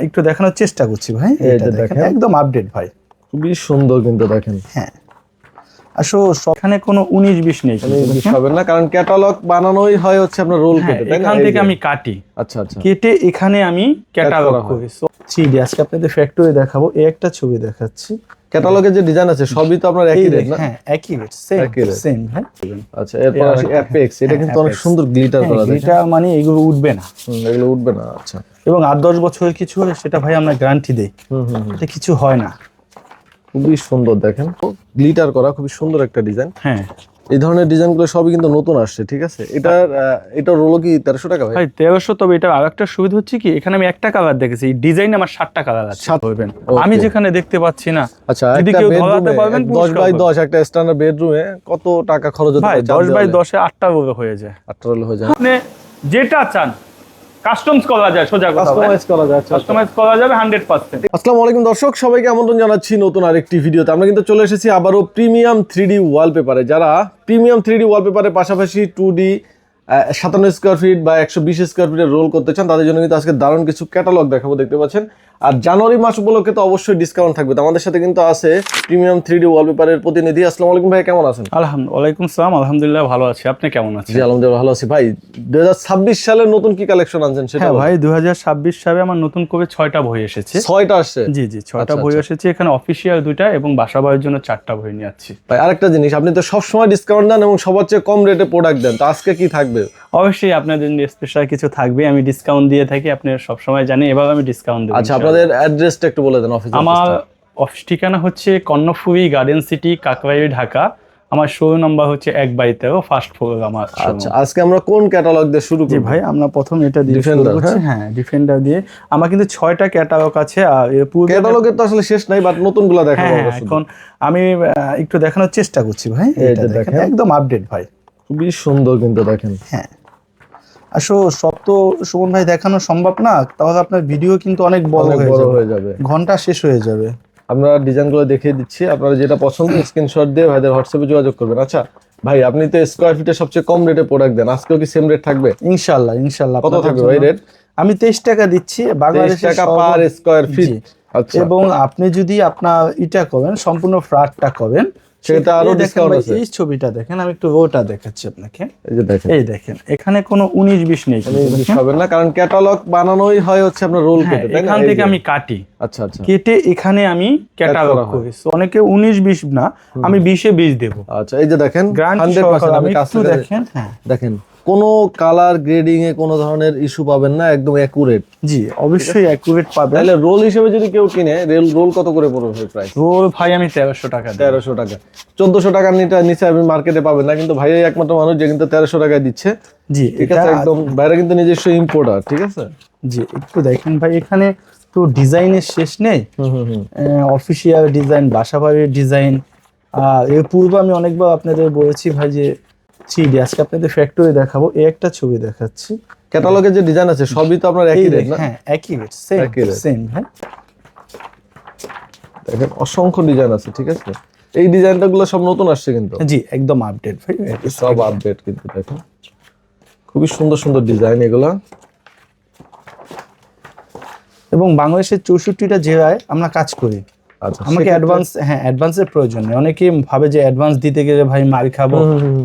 একটু দেখানোর চেষ্টা করছি ভাই এটা দেখেন। একদম আপডেট ভাই। খুবই সুন্দর কিন্তু দেখেন। হ্যাঁ। আসলে সবখানে কোনো উনিশ বিশ নেই। হবে না কারণ ক্যাটালগ বানানোই হয় হচ্ছে আপনার রোল হ্যাঁ, কেটে তাই না? এখান থেকে আমি কাটি। আচ্ছা আচ্ছা। কেটে এখানে আমি ক্যাটালগ করা। হয়। ডি আজকে আপনাদের ফ্যাক্টরি দেখাবো এই একটা ছবি দেখাচ্ছি। ক্যাটালগে যে ডিজাইন আছে সবই তো আপনার একই রেট না? হ্যাঁ একই রেট সেম সেম হ্যাঁ? আচ্ছা এরপর আসি আরেকটা, অ্যাপেক্স এটা হ্যাঁ, কিন্তু অনেক সুন্দর গ্লিটার করা দেখেন। এটা মানে এগুলো উঠবে না। এগুলো উঠবে না আচ্ছা। এবং আট দশ বছরের কিছু হলে সেটা ভাই আমরা গ্যারান্টি দেই। এটা কিছু হয় না। খুবই সুন্দর দেখেন। গ্লিটার করা খুবই সুন্দর একটা ডিজাইন হ্যাঁ। এই ধরনের ডিজাইনগুলো সবই কিন্তু নতুন আসছে ঠিক আছে? এটার এটা রোলো কি তেরোশো টাকা ভাই? তেরোশো তবে এটা আর একটা সুবিধা হচ্ছে কি এখানে আমি একটা কালার দেখেছি ডিজাইন আমার সাতটা কালার আছে সাত- হইবেন. আমি যেখানে দেখতে পাচ্ছি না আচ্ছা যদি কেউ ধরাতে পারবেন, দশ বাই দশ একটা স্ট্যান্ডার্ড বেডরুমে কত টাকা খরচ হতে ভাই দশ বাই দশে আটটা করে হয়ে যায়। আটটা রোল হয়ে যায়। আপনি যেটা চান কাস্টমস করা যায় সোজা কথা কাস্টমাইজ করা যায় কাস্টমাইজ করা যাবে হান্ড্রেড পার্সেন্ট আসসালামু আলাইকুম দর্শক সবাইকে আমন্ত্রণ জানাচ্ছি নতুন আরেকটি ভিডিওতে। আমরা কিন্তু চলে এসেছি আবারও প্রিমিয়াম থ্রি ডি ওয়ালপেপারে যারা প্রিমিয়াম থ্রি ডি ওয়ালপেপারের পাশাপাশি টু ডি সাতান্ন স্কোয়ার ফিট বা একশো বিশ স্কোয়ার ফিটের রোল করতে চান তাদের জন্য কিন্তু আজকে দারুণ কিছু ক্যাটালগ দেখাবো দেখতে পাচ্ছেন। আর জানুয়ারি মাস উপলক্ষে তো অবশ্যই ডিসকাউন্ট থাকবে। তো আমাদের সাথে কিন্তু আছে প্রিমিয়াম থ্রি ডি ওয়ালপেপারের প্রতিনিধি। আসসালামু আলাইকুম ভাই কেমন আছেন? আলহামদুলিল্লাহ সালাম আলহামদুলিল্লাহ ভালো আছি। আপনি কেমন আছেন? জি আলহামদুলিল্লাহ ভালো আছি। ভাই দুই সালের নতুন কি কালেকশন আনছেন সেটা হ্যাঁ ভাই দু সালে আমার নতুন করে ছয়টা বই এসেছে। ছয়টা আসছে? জি জি ছয়টা আচ্ছা, বই আচ্ছা। এসেছে। এখানে অফিসিয়াল দুইটা এবং বাসা বইয়ের জন্য চারটা বই নিয়ে যাচ্ছি ভাই আরেকটা জিনিস আপনি তো সবসময় ডিসকাউন্ট দেন এবং সবার চেয়ে কম রেটে প্রোডাক্ট দেন। তো আজকে কি থাকবে? অবশ্যই আপনাদের জন্য স্পেশাল কিছু থাকবে। আমি ডিসকাউন্ট দিয়ে থাকি আপনি সবসময় জানেন এবার আমি ডিসকাউন্ট দেবো আচ্ছা আপনাদের অ্যাড্রেসটা একটু বলে দেন অফিস আমার অফিস ঠিকানা হচ্ছে কর্ণফুরি গার্ডেন সিটি কাকরাইল ঢাকা। আমার শো নাম্বার হচ্ছে এক বাই তেরো ফার্স্ট ফ্লোর আমার আচ্ছা আজকে আমরা কোন ক্যাটালগ দিয়ে শুরু করি ভাই আমরা প্রথম এটা দিয়ে করছি। হ্যাঁ? ডিফেন্ডার দিয়ে। আমার কিন্তু ছয়টা ক্যাটালগ আছে আর এর পূর্বে ক্যাটালগের তো আসলে শেষ নাই বাট নতুনগুলো দেখাবো হ্যাঁ হ্যাঁ। এখন আমি আহ, একটু দেখানোর চেষ্টা করছি ভাই। এটা দেখেন দেখেন। একদম আপডেট ভাই। খুবই সুন্দর কিন্তু দেখেন। হ্যাঁ। আসলে সব তো সুমন ভাই দেখানো সম্ভব না তাহলে আপনার ভিডিও কিন্তু অনেক বড় হয়ে যাবে। ঘণ্টা শেষ হয়ে যাবে। আমরা ডিজাইনগুলো দেখিয়ে দিচ্ছি আপনারা যেটা পছন্দ স্ক্রিনশট দিয়ে ভাইদের হোয়াটসঅ্যাপে যোগাযোগ করবেন। আচ্ছা ভাই আপনি তো স্কোয়ার ফিটে সবচেয়ে কম রেটে প্রোডাক্ট দেন আজকেও কি সেম রেট থাকবে? ইনশাল্লাহ ইনশাল্লাহ কত থাকবে ভাই রেট আমি তেইশ টাকা দিচ্ছি তেইশ বাংলাদেশের টাকা পার স্কোয়ার ফিট। আচ্ছা। এবং আপনি যদি আপনার ইটা করেন সম্পূর্ণ ফ্ল্যাটটা করেন সেটা আরও ভাই, আছে। এই ছবিটা দেখেন আমি একটু ওটা দেখাচ্ছি আপনাকে। এই যে দেখেন। এই দেখেন এখানে কোনো উনিশ বিশ নেই। হবে না কারণ ক্যাটালগ বানানোই হয় হচ্ছে আপনার রোল হ্যাঁ, কেটে তাই না? এখান থেকে আমি কাটি। আচ্ছা আচ্ছা। কেটে এখানে আমি ক্যাটালগ করি। অনেকে উনিশ বিশ না আমি বিশে বিশ দেবো। আচ্ছা এই যে দেখেন গ্রান্ট হান্ড্রেড পার্সেন্ট আমি আমি কাছ দেখেন হ্যাঁ। দেখেন। কোনো কালার গ্রেডিং এ কোনো ধরনের ইস্যু পাবেন না একদম অ্যাকুরেট জি অবশ্যই অ্যাকুরেট পাবেন। তাহলে রোল হিসেবে যদি কেউ কিনে রেল রোল কত করে পড়বে ভাই প্রাইস রোল ভাই আমি তেরোশো টাকা দিই। তেরোশো টাকা। চোদ্দশো টাকার নিচে নিচে আপনি মার্কেটে পাবেন না কিন্তু ভাইয়াই একমাত্র মানুষ যে কিন্তু তেরোশো টাকায় দিচ্ছে। জি এটা একদম বাইরে কিন্তু নিজস্ব ইম্পোর্টার ঠিক আছে? জি একটু দেখেন ভাই এখানে তো ডিজাইনের শেষ নেই। অফিসিয়াল ডিজাইন বাসাবাড়ির ডিজাইন আর এর পূর্বে আমি অনেকবার আপনাদের বলেছি ভাই যে থ্রি আজকে আপনাদের ফ্যাক্টরি দেখাবো এই একটা ছবি দেখাচ্ছি। ক্যাটালগে যে ডিজাইন আছে সবই তো আপনার একই রেট না? হ্যাঁ একই রেট সেম সেম হ্যাঁ। দেখেন অসংখ্য ডিজাইন আছে ঠিক আছে? এই ডিজাইনটা গুলো সব নতুন আসছে কিন্তু। জি একদম আপডেট ভাই সব আপডেট কিন্তু দেখেন। খুবই সুন্দর সুন্দর ডিজাইন এগুলা। এবং বাংলাদেশের চৌষট্টিটা জেলায় আমরা কাজ করি। আমাকে অ্যাডভান্স হ্যাঁ অ্যাডভান্সের প্রয়োজন নেই। অনেকে ভাবে যে অ্যাডভান্স দিতে গেলে ভাই মার খাব।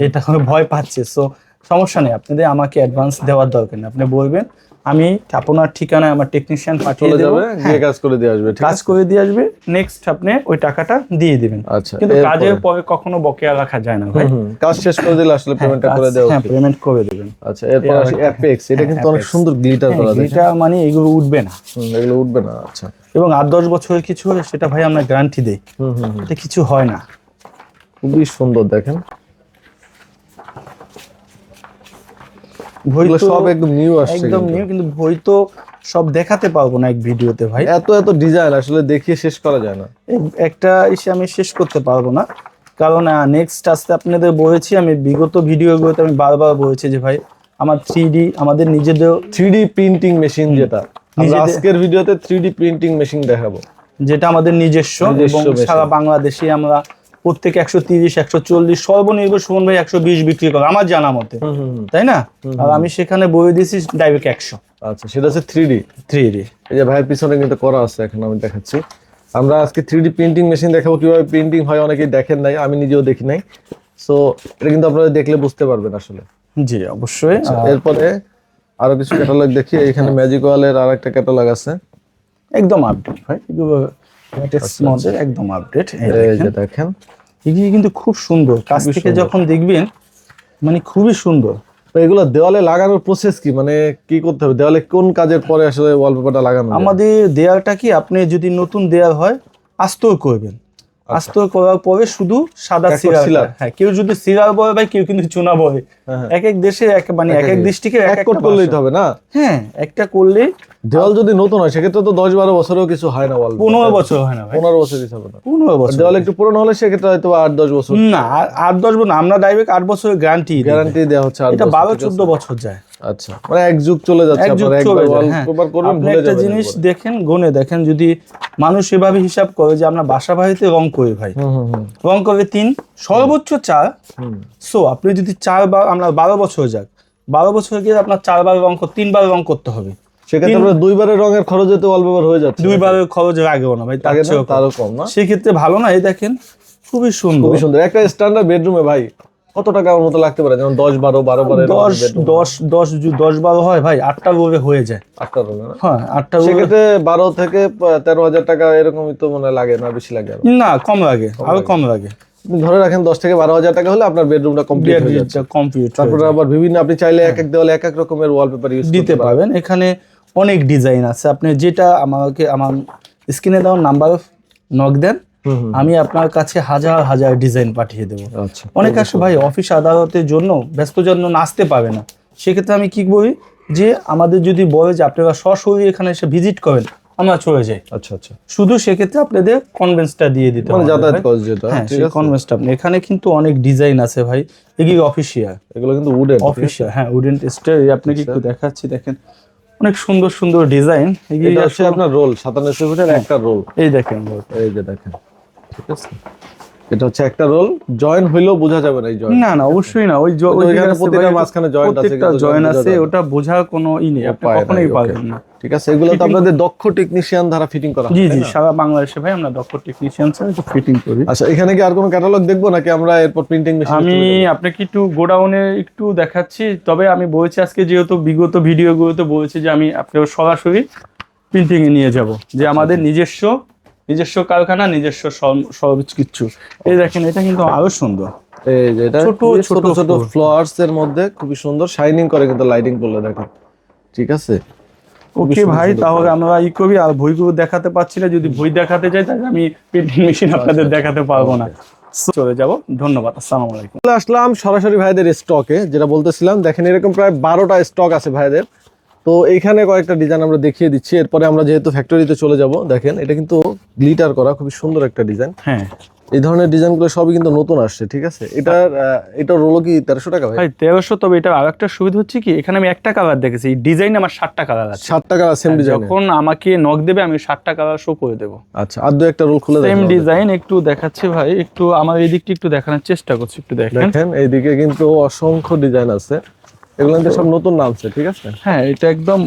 এটা ভয় পাচ্ছে। সো সমস্যা নেই। আপনাদের আমাকে অ্যাডভান্স দেওয়ার দরকার নেই। আপনি বলবেন আমি আপনার ঠিকানায় আমার টেকনিশিয়ান পাঠিয়ে দেবো। যাবে গিয়ে কাজ করে দিয়ে আসবে ঠিক কাজ করে দিয়ে আসবে নেক্সট আপনি ওই টাকাটা দিয়ে দিবেন। আচ্ছা কিন্তু কাজের পরে কখনো বকেয়া রাখা যায় না ভাই। কাজ শেষ করে দিলে আসলে পেমেন্টটা করে দেওয়া হ্যাঁ পেমেন্ট করে দিবেন। আচ্ছা এরপর আসি অ্যাপেক্স এটা হ্যাঁ, কিন্তু অনেক সুন্দর গ্লিটার করা দেখেন এটা মানে এগুলো উঠবে না। এগুলো উঠবে না আচ্ছা। এবং আট দশ বছরের কিছু হলে সেটা ভাই আমরা গ্যারান্টি দেই। হুম হুম হুম। এটা কিছু হয় না। খুবই সুন্দর দেখেন। তো সব একদম নিউ আসছে একদম নিউ কিন্তু বই তো সব দেখাতে পারব না এক ভিডিওতে ভাই। এত এত ডিজাইন আসলে দেখিয়ে শেষ করা যায় না। একটা এসে আমি শেষ করতে পারব না। কারণ নেক্সট আসতে আপনাদের বলেছি আমি বিগত ভিডিওগুলোতে আমি বারবার বলেছি যে ভাই আমার থ্রি ডি আমাদের নিজেদের থ্রি ডি প্রিন্টিং মেশিন যেটা। আজকের ভিডিওতে থ্রি ডি প্রিন্টিং মেশিন দেখাবো। যেটা আমাদের নিজস্ব নিজস্ব এবং সারা বাংলাদেশে আমরা প্রত্যেক একশো তিরিশ একশো চল্লিশ সর্বনির্ভর সুমন ভাই একশো বিশ বিক্রি করে আমার জানা মতে। তাই না? আর আমি সেখানে বলে দিয়েছি ডাইরেক্ট একশো। আচ্ছা সেটা হচ্ছে থ্রি ডি থ্রি ডি এই যে ভাইয়ের পিছনে কিন্তু করা আছে এখন আমি দেখাচ্ছি। আমরা আজকে থ্রি ডি প্রিন্টিং মেশিন দেখাবো কীভাবে প্রিন্টিং হয় অনেকেই দেখেন নাই আমি নিজেও দেখি নাই। সো এটা কিন্তু আপনারা দেখলে বুঝতে পারবেন আসলে। জি অবশ্যই। আচ্ছা, এরপরে আরও কিছু ক্যাটালগ দেখি এখানে ম্যাজিক ওয়ালের আর একটা ক্যাটালগ আছে। একদম আপডেট ভাই। লেটেস্ট মডেল একদম আপডেট দেখেন। এগুলি কিন্তু খুব সুন্দর। কাছ থেকে যখন দেখবেন মানে খুবই সুন্দর। এগুলো দেওয়ালে লাগানোর প্রসেস কি? মানে কি করতে হবে? দেওয়ালে কোন কাজের পরে আসলে ওয়ালপেপারটা লাগানো আমাদের দেয়ালটা কি? আপনি যদি নতুন দেয়াল হয় আস্তর করবেন। আস্তর করার পরে শুধু সাদা আচ্ছা। সিরার হ্যাঁ কেউ যদি সিরার বলে ভাই কেউ কিন্তু চুনা বলে হ্যাঁ, হ্যাঁ। এক এক দেশে এক মানে এক এক ডিস্ট্রিক্টে এক কোট করলেই হবে না? হ্যাঁ একটা করলে দেওয়াল যদি নতুন হয় সেক্ষেত্রে তো দশ বারো বছরেও কিছু হয় না ওয়াল। পনেরো বছর হয় না পনেরো বছর হবে না। পনেরো বছর দেওয়াল একটু পুরনো হলে সেক্ষেত্রে হয়তো আট দশ বছর। না আট দশ বছর আমরা ডাইরেক্ট আট বছরের গ্যারান্টি গ্যারান্টি দেওয়া হচ্ছে এটা বারো চোদ্দ বছর যায়। আচ্ছা মানে এক যুগ চলে যাচ্ছে এক যুগ চলে হ্যাঁ। করবেন ভুলে একটা জিনিস দেখেন গনে দেখেন যদি মানুষ এভাবে হিসাব করে যে আমরা বাসা বাড়িতে রং করি ভাই। রং করে তিন সর্বোচ্চ চার। সো আপনি যদি চারবার আমরা বারো বছর যাক বারো বছর গিয়ে আপনার চারবার রং তিনবার রং করতে হবে। সেক্ষেত্রে দুইবারের রঙের খরচে তো ওয়াল পেপার হয়ে যাচ্ছে দুইবারের খরচ লাগেও না ভাই। তারও কম না? সেক্ষেত্রে ভালো না এই দেখেন খুবই সুন্দর। খুবই সুন্দর। একটা স্ট্যান্ডার্ড বেডরুমে ভাই কত টাকা আমার মতো লাগতে পারে? যেমন দশ বারো বারো বারো দশ দশ দশ দশ বারো হয় ভাই আটটা রোবে হয়ে যায়। আটটা রুমে হ্যাঁ আটটা সেক্ষেত্রে বারো থেকে তেরো হাজার টাকা এরকমই তো মনে লাগে না বেশি লাগে না কম লাগে আরও কম লাগে। ধরে রাখেন দশ থেকে বারো হাজার টাকা হলে আপনার বেডরুমটা কমপ্লিট হয়ে যাচ্ছে। কমপ্লিট তারপরে আবার বিভিন্ন আপনি চাইলে এক এক দেওয়ালে এক এক রকমের ওয়ালপেপার ইউজ দিতে পারবেন। এখানে অনেক ডিজাইন আছে। আপনি যেটা আমাকে আমার স্ক্রিনে দেওয়ার নাম্বার নক দেন আমি আপনার কাছে হাজার হাজার ডিজাইন পাঠিয়ে দেবো। আচ্ছা অনেক আসে ভাই অফিস আদালতের জন্য ব্যস্ত জন্য নাচতে পারে না। সেক্ষেত্রে আমি কি বলি যে আমাদের যদি বলে যে আপনারা সরাসরি এখানে এসে ভিজিট করেন আমরা চলে যাই। আচ্ছা আচ্ছা। শুধু সেক্ষেত্রে আপনাদের কনভেন্সটা দিয়ে দিতে মানে হবে যাতায়াত। কস্ট যেটা হ্যাঁ কনভেন্সটা আপনি এখানে কিন্তু অনেক ডিজাইন আছে ভাই। এগুলি অফিসিয়াল এগুলো কিন্তু উডেন অফিসিয়াল হ্যাঁ উডেন টেস্টার আপনাকে একটু দেখাচ্ছি দেখেন। অনেক সুন্দর সুন্দর ডিজাইন এটা হচ্ছে আপনার রোল সাতান্ন ফুটের একটা রোল এই দেখেন। এই যে দেখেন। ঠিক আছে? এটা হচ্ছে একটা রোল। জয়েন হইলেও বোঝা যাবে না জয়েন না না অবশ্যই না। ওই ওইখানে প্রতিটা মাঝখানে joint আছে, কিন্তু জয়েন আছে ওটা বোঝার কোনো ই নেই আপনি কখনোই. পারবেন না। ঠিক আছে এগুলো তো আপনাদের দক্ষ টেকনিশিয়ান দ্বারা ফিটিং করা জি জি সারা বাংলাদেশে ভাই আমরা দক্ষ টেকনিশিয়ান স্যার ফিটিং করি। আচ্ছা এখানে কি আর কোনো ক্যাটালগ দেখব নাকি আমরা এরপর প্রিন্টিং মেশিন আমি আপনাকে একটু গোডাউনে একটু দেখাচ্ছি তবে আমি বলছি আজকে যেহেতু বিগত ভিডিওগুলোতে বলেছি যে আমি আপনাকে সরাসরি প্রিন্টিং এ নিয়ে যাব যে আমাদের নিজস্ব নিজস্ব কারখানা নিজস্ব সব- সব কিছু। এই দেখেন এটা কিন্তু আরও সুন্দর। এই যে এটা ছোট ছোট ছোট ফ্লাওয়ার্স এর মধ্যে খুবই সুন্দর। শাইনিং করে কিন্তু লাইটিং করলে দেখেন। ঠিক আছে? ওকে ভাই তাহলে আমরা ই করি আর বইগুলো দেখাতে পাচ্ছি না। যদি বই দেখাতে চাই তাহলে আমি মেশিন আপনাদের দেখাতে পারব না। চলে যাব। ধন্যবাদ আসসালামু আলাইকুম। আসলাম সরাসরি ভাইদের স্টকে যেটা বলতেছিলাম দেখেন এরকম প্রায় বারোটা স্টক আছে ভাইদের। তো এইখানে কয়েকটা ডিজাইন আমরা দেখিয়ে দিচ্ছি। এরপরে আমরা যেহেতু ফ্যাক্টরিতে চলে যাব দেখেন এটা কিন্তু গ্লিটার করা খুবই সুন্দর একটা ডিজাইন হ্যাঁ। এই ধরনের ডিজাইনগুলো সবই কিন্তু নতুন আসছে ঠিক আছে? এটার এটা এটার রোলো কি তেরোশো টাকা ভাই? তেরোশো তবে এটা আর একটা সুবিধা হচ্ছে কি এখানে আমি একটা কালার দেখেছি ডিজাইন আমার ষাটটা কালার আছে। ষাট টাকা সেম ডিজাইন যখন আমাকে নক দেবে আমি ষাটটা কালার শো করে দেবো। আচ্ছা আর দু একটা রোল খুলে সেম ডিজাইন একটু দেখাচ্ছি ভাই একটু আমার এই দিকটা একটু দেখানোর চেষ্টা করছি একটু দেখেন। দেখেন এইদিকে কিন্তু অসংখ্য ডিজাইন আছে। এগুলো কিন্তু সব নতুন নামছে ঠিক আছে? হ্যাঁ এটা একদম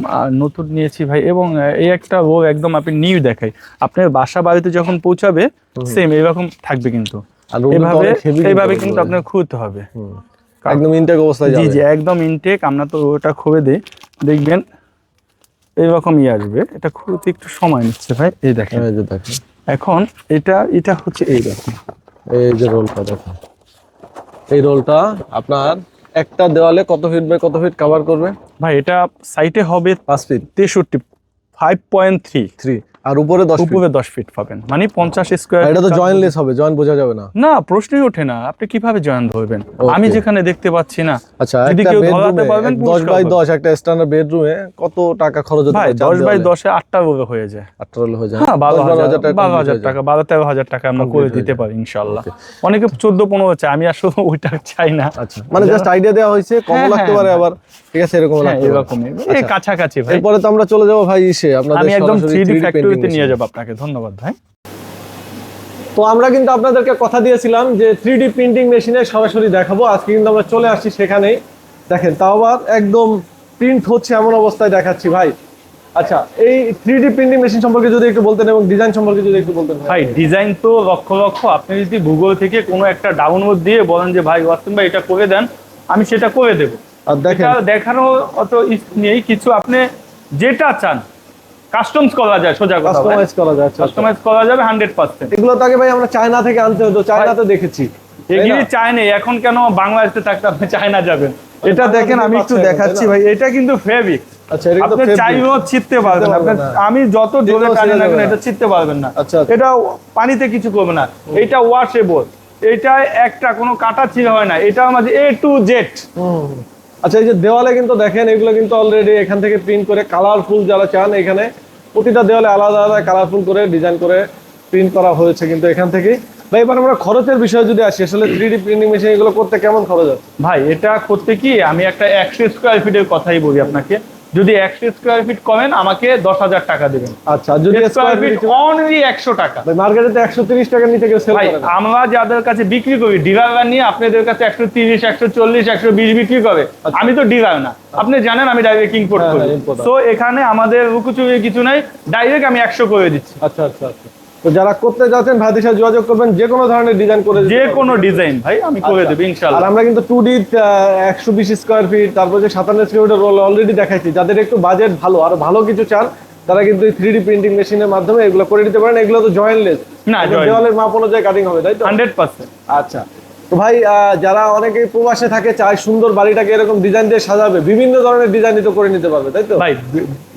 নতুন নিয়েছি ভাই এবং এই একটা রো একদম আপনি নিউ দেখাই। আপনার বাসা বাড়িতে যখন পৌঁছাবে সেম এরকম থাকবে কিন্তু। এভাবে এইভাবে কিন্তু আপনার খুলতে হবে। একদম ইনটেক অবস্থায় জি জি একদম ইনটেক আমরা তো ওটা খুলে দিই। দেখবেন এইরকম ইয়ে আসবে। এটা খুলতে একটু সময় নিচ্ছে ভাই এই দেখেন। এই যে দেখেন। এখন এটা এটা হচ্ছে এইরকম এই যে রোলটা দেখেন। এই রোলটা আপনার একটা দেওয়ালে কত ফিট বাই কত ফিট কভার করবে? ভাই এটা সাইটে হবে পাঁচ ফিট তেষট্টি ফাইভ পয়েন্ট থ্রি থ্রি আর উপরে দশ ফিট উপরে দশ ফিট পাবেন। মানে পঞ্চাশ স্কোয়ার আর এটা তো জয়েন্টলেস হবে জয়েন্ট বোঝা যাবে না। না প্রশ্নই ওঠে না আপনি কীভাবে জয়েন ধরবেন? আমি যেখানে দেখতে পাচ্ছি না আচ্ছা যদি কেউ ধরাতে পারবেন, দশ পুরস্কার বাই পাবেন। দশ একটা স্ট্যান্ডার্ড বেডরুমে কত টাকা খরচ হতে পারে? চার দশ বাই দেওয়ালে? দশে আটটা রোগে হয়ে যায়। আটটা রোল হয়ে যায়। হ্যাঁ বারো দশ হাজার টাকা বারো complete হাজার হয়ে যায়। টাকা বারো তেরো হাজার টাকা আমরা করে দিতে পারি ইনশাল্লাহ। অনেকে চোদ্দ পনেরো চাই আমি আসলে ওইটা চাই না। আচ্ছা মানে জাস্ট আইডিয়া দেওয়া হয়েছে কম হ্যাঁ, লাগতে হ্যাঁ, পারে আবার। ঠিক আছে এরকম হ্যাঁ লাগতে পারে। এরকমই। এই কাছাকাছি ভাই। এরপরে তো আমরা চলে যাব ভাই ইসে আপনাদের আমি একদম সরাসরি থ্রি ডি 3D painting ফ্যাক্টরিতে নিয়ে। যাব আপনাকে। ধন্যবাদ ভাই। তো আমরা কিন্তু আপনাদেরকে কথা দিয়েছিলাম যে থ্রি ডি প্রিন্টিং মেশিনে সরাসরি দেখাবো। আজকে কিন্তু আমরা চলে আসছি সেখানেই। দেখেন তাও আবার একদম প্রিন্ট হচ্ছে এমন অবস্থায় দেখাচ্ছি ভাই। আচ্ছা এই থ্রি ডি প্রিন্টিং মেশিন সম্পর্কে যদি একটু বলতেন এবং ডিজাইন সম্পর্কে যদি একটু বলতেন ভাই। ডিজাইন তো লক্ষ লক্ষ। আপনি যদি গুগল থেকে কোনো একটা ডাউনলোড দিয়ে বলেন যে ভাই ওয়াসিম ভাই এটা করে দেন আমি সেটা করে দেবো। আর দেখেন। দেখানো অত নেই। কিছু আপনি যেটা চান কাস্টমস করা যায় সোজা কথা কাস্টমাইজ করা যায় আচ্ছা, আচ্ছা। কাস্টমাইজ করা যাবে হান্ড্রেড পার্সেন্ট এগুলো তো আগে ভাই আমরা চায়না থেকে আনতে হতো চায়নাতে দেখেছি। তাই না? এগিয়ে চায় নেই এখন কেন বাংলাদেশে থাকতে আপনি চায়না যাবেন? এটা দেখেন আমি একটু দেখাচ্ছি ভাই এটা কিন্তু ফেব্রিক আচ্ছা আপনি চাইলেও ছিটতে পারবেন। আমি যত জোরে টানি না। এটা ছিটতে পারবেন না। আচ্ছা, আচ্ছা। এটা পানিতে কিছু করবে না। এটা ওয়াশেবল এটা একটা কোনো কাটা ছিল হয় না। এটা আমাদের এ টু জেড আচ্ছা এই যে দেওয়ালে কিন্তু দেখেন এগুলো কিন্তু অলরেডি এখান থেকে প্রিন্ট করে কালারফুল যারা চান এখানে প্রতিটা দেওয়ালে আলাদা আলাদা কালারফুল করে ডিজাইন করে প্রিন্ট করা হয়েছে কিন্তু এখান থেকেই। ভাই, এবার আমরা খরচের বিষয়ে যদি আসি, আসলে থ্রি ডি প্রিন্টিং মেশিন এগুলো করতে কেমন খরচ আছে? ভাই, এটা করতে কি আমি একটা একশো স্কোয়ার ফিটের কথাই বলি আপনাকে। যদি একশো স্কোয়ার ফিট কমেন আমাকে দশ হাজার টাকা দেবেন। আচ্ছা যদি স্কোয়ার ফিট অনলি একশো টাকা। মার্কেটে তো একশো তিরিশ টাকা নিতে গেছে ভাই আমরা যাদের কাছে বিক্রি করি ডিলাররা নিয়ে আপনাদের কাছে একশো তিরিশ একশো চল্লিশ একশো বিশ বিক্রি করে আমি তো ডিলার না। আপনি জানেন আমি ডাইরেক্ট ইম্পোর্ট হ্যাঁ, করি। হ্যাঁ, তো এখানে আমাদের রুকুচুরি কিছু নাই ডাইরেক্ট আমি একশো করে দিচ্ছি। আচ্ছা আচ্ছা আচ্ছা। তো যারা করতে যাচ্ছেন ভাইদের সাথে যোগাযোগ করবেন যে কোনো ধরনের ডিজাইন করে যে। কোনো ডিজাইন ভাই আমি করে আচ্ছা। দেবো আর ইনশাল্লাহ আমরা কিন্তু টু ডি একশো বিশ স্কোয়ার ফিট তারপর যে সাতান্ন স্কোয়ার ফিটের রোল অলরেডি দেখাইছি। যাদের একটু বাজেট ভালো আর ভালো কিছু চান তারা কিন্তু থ্রি ডি প্রিন্টিং মেশিনের মাধ্যমে এগুলো করে দিতে পারেন। এগুলো তো জয়েন্টলেস না। দেওয়ালের মাপ অনুযায়ী কাটিং হবে তাই তো? হান্ড্রেড পার্সেন্ট আচ্ছা। তো ভাই আহ, যারা অনেকে প্রবাসে থাকে চায় সুন্দর বাড়িটাকে এরকম ডিজাইন দিয়ে সাজাবে বিভিন্ন ধরনের ডিজাইন তো করে নিতে পারবে তাই তো? ভাই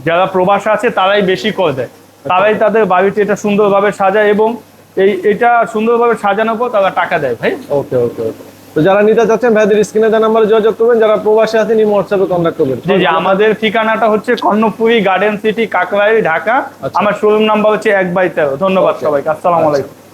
যারা প্রবাসে আছে তারাই বেশি করে দেয়। তারাই তাদের বাড়িটি এটা সুন্দরভাবে সাজায় এবং এই এটা সুন্দরভাবে সাজানোর পর তারা টাকা দেয় ভাই। ওকে ওকে ওকে। তো যারা নিতে চাচ্ছেন ভাইদের স্ক্রিনে দেওয়া নাম্বারে যোগাযোগ করবেন। যারা প্রবাসী আছেন এই হোয়াটসঅ্যাপে কন্ট্যাক্ট করবেন। জি জি আমাদের ঠিকানাটা হচ্ছে কর্ণপুরী গার্ডেন সিটি কাকরাই ঢাকা। আচ্ছা। আমার শোরুম নাম্বার হচ্ছে এক বাই তেরো। ধন্যবাদ সবাইকে। আসসালামু আলাইকুম।